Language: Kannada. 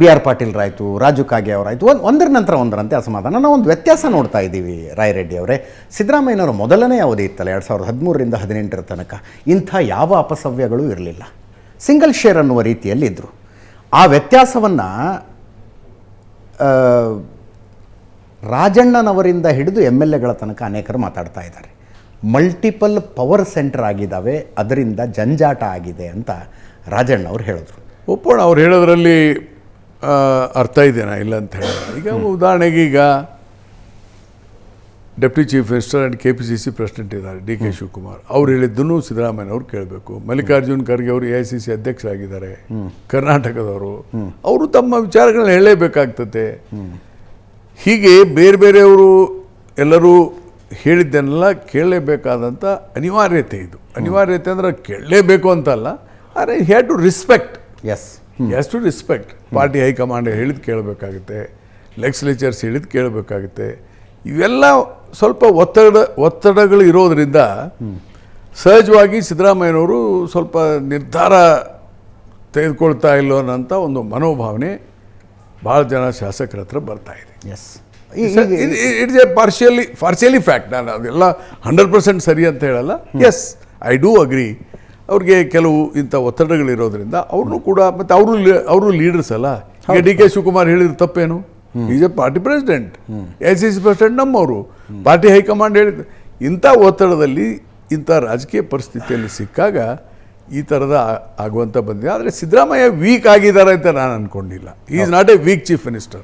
ಬಿ ಆರ್ ಪಾಟೀಲ್ರಾಯಿತು ರಾಜು ಕಾಗೆ ಅವರಾಯಿತು, ಒಂದು ಒಂದರ ನಂತರ ಒಂದರಂತೆ ಅಸಮಾಧಾನ ನಾವು ಒಂದು ವ್ಯತ್ಯಾಸ ನೋಡ್ತಾ ಇದ್ದೀವಿ ರಾಯರೆಡ್ಡಿ ಅವರೇ. ಸಿದ್ದರಾಮಯ್ಯನವರ ಮೊದಲನೇ ಅವಧಿ ಇತ್ತಲ್ಲ, ಎರಡು ಸಾವಿರದ ಹದಿಮೂರರಿಂದ ಹದಿನೆಂಟರ ತನಕ. ಇಂಥ ಯಾವ ಅಪಸವ್ಯಗಳು ಇರಲಿಲ್ಲ. ಸಿಂಗಲ್ ಶೇರ್ ಅನ್ನುವ ರೀತಿಯಲ್ಲಿ ಇದ್ದರು ಆ ವ್ಯತ್ಯಾಸವನ್ನು ರಾಜಣ್ಣನವರಿಂದ ಹಿಡಿದು ಎಂ ಎಲ್ ಎಗಳ ತನಕ ಅನೇಕರು ಮಾತಾಡ್ತಾ ಇದ್ದಾರೆ. ಮಲ್ಟಿಪಲ್ ಪವರ್ ಸೆಂಟರ್ ಆಗಿದ್ದಾವೆ, ಅದರಿಂದ ಜಂಜಾಟ ಆಗಿದೆ ಅಂತ ರಾಜಣ್ಣ ಅವರು ಹೇಳಿದ್ರು. ಒಪ್ಪೋಣ ಅವ್ರು ಹೇಳೋದ್ರಲ್ಲಿ ಅರ್ಥ ಇದೆನಾ? ಇಲ್ಲ ಅಂತ ಹೇಳಿ. ಈಗ ಉದಾಹರಣೆಗೆ ಈಗ deputy chief minister and K P C C president ಇದ್ದಾರೆ ಡಿ ಕೆ ಶಿವಕುಮಾರ್. ಅವ್ರು ಹೇಳಿದ್ದನ್ನು ಸಿದ್ದರಾಮಯ್ಯ ಅವ್ರು ಕೇಳಬೇಕು. ಮಲ್ಲಿಕಾರ್ಜುನ್ ಖರ್ಗೆ ಅವರು ಎ ಐ ಸಿ ಸಿ ಅಧ್ಯಕ್ಷರಾಗಿದ್ದಾರೆ. ಕರ್ನಾಟಕದವರು. ಅವರು ತಮ್ಮ ವಿಚಾರಗಳನ್ನ ಹೇಳಲೇಬೇಕಾಗ್ತದೆ. ಹೀಗೆ ಬೇರೆ ಬೇರೆಯವರು ಎಲ್ಲರೂ ಹೇಳಿದ್ದನ್ನೆಲ್ಲ ಕೇಳಲೇಬೇಕಾದಂಥ ಅನಿವಾರ್ಯತೆ ಇದು. ಅನಿವಾರ್ಯತೆ ಅಂದರೆ ಕೇಳಲೇಬೇಕು ಅಂತಲ್ಲ ಆದರೆ had to respect yes has to respect party high command ಹೇಳಿದ್ ಕೇಳಬೇಕಾಗುತ್ತೆ ಲೆಗ್ಸ್ಲೇಚರ್ಸ್ ಹೇಳಿದ್ ಕೇಳಬೇಕಾಗುತ್ತೆ. ಇವೆಲ್ಲ ಸ್ವಲ್ಪ ಒತ್ತಡ ಒತ್ತಡಗಳು ಇರೋದರಿಂದ ಸಹಜವಾಗಿ ಸಿದ್ದರಾಮಯ್ಯನವರು ಸ್ವಲ್ಪ ನಿರ್ಧಾರ ತೆಗೆದುಕೊಳ್ತಾ ಇಲ್ಲೋ ಅನ್ನೋಂಥ ಒಂದು ಮನೋಭಾವನೆ ಭಾಳ ಜನ ಶಾಸಕರ ಹತ್ರ ಬರ್ತಾ ಇದೆ. Yes it's a partially partially fact ನಾನು ಅದೆಲ್ಲ ಹಂಡ್ರೆಡ್ ಪರ್ಸೆಂಟ್ ಸರಿ ಅಂತ ಹೇಳಲ್ಲ. ಎಸ್ ಐ ಡೂ ಅಗ್ರಿ ಅವ್ರಿಗೆ ಕೆಲವು ಇಂಥ ಒತ್ತಡಗಳಿರೋದ್ರಿಂದ ಅವ್ರನ್ನೂ ಕೂಡ ಮತ್ತು ಅವರು ಅವರು ಲೀಡರ್ಸ್ ಅಲ್ಲ? ಈಗ ಡಿ ಕೆ ಶಿವಕುಮಾರ್ ಹೇಳಿದ್ರು ತಪ್ಪೇನು? Is a party president A C C president ನಮ್ಮವರು. ಪಾರ್ಟಿ ಹೈಕಮಾಂಡ್ ಹೇಳಿದ ಇಂಥ ಒತ್ತಡದಲ್ಲಿ ಇಂಥ ರಾಜಕೀಯ ಪರಿಸ್ಥಿತಿಯಲ್ಲಿ ಸಿಕ್ಕಾಗ ಈ ಥರದ ಆಗುವಂಥ ಬಂದಿದೆ. ಆದರೆ ಸಿದ್ದರಾಮಯ್ಯ ವೀಕ್ ಆಗಿದ್ದಾರೆ ಅಂತ ನಾನು ಅನ್ಕೊಂಡಿಲ್ಲ. Is not a weak chief minister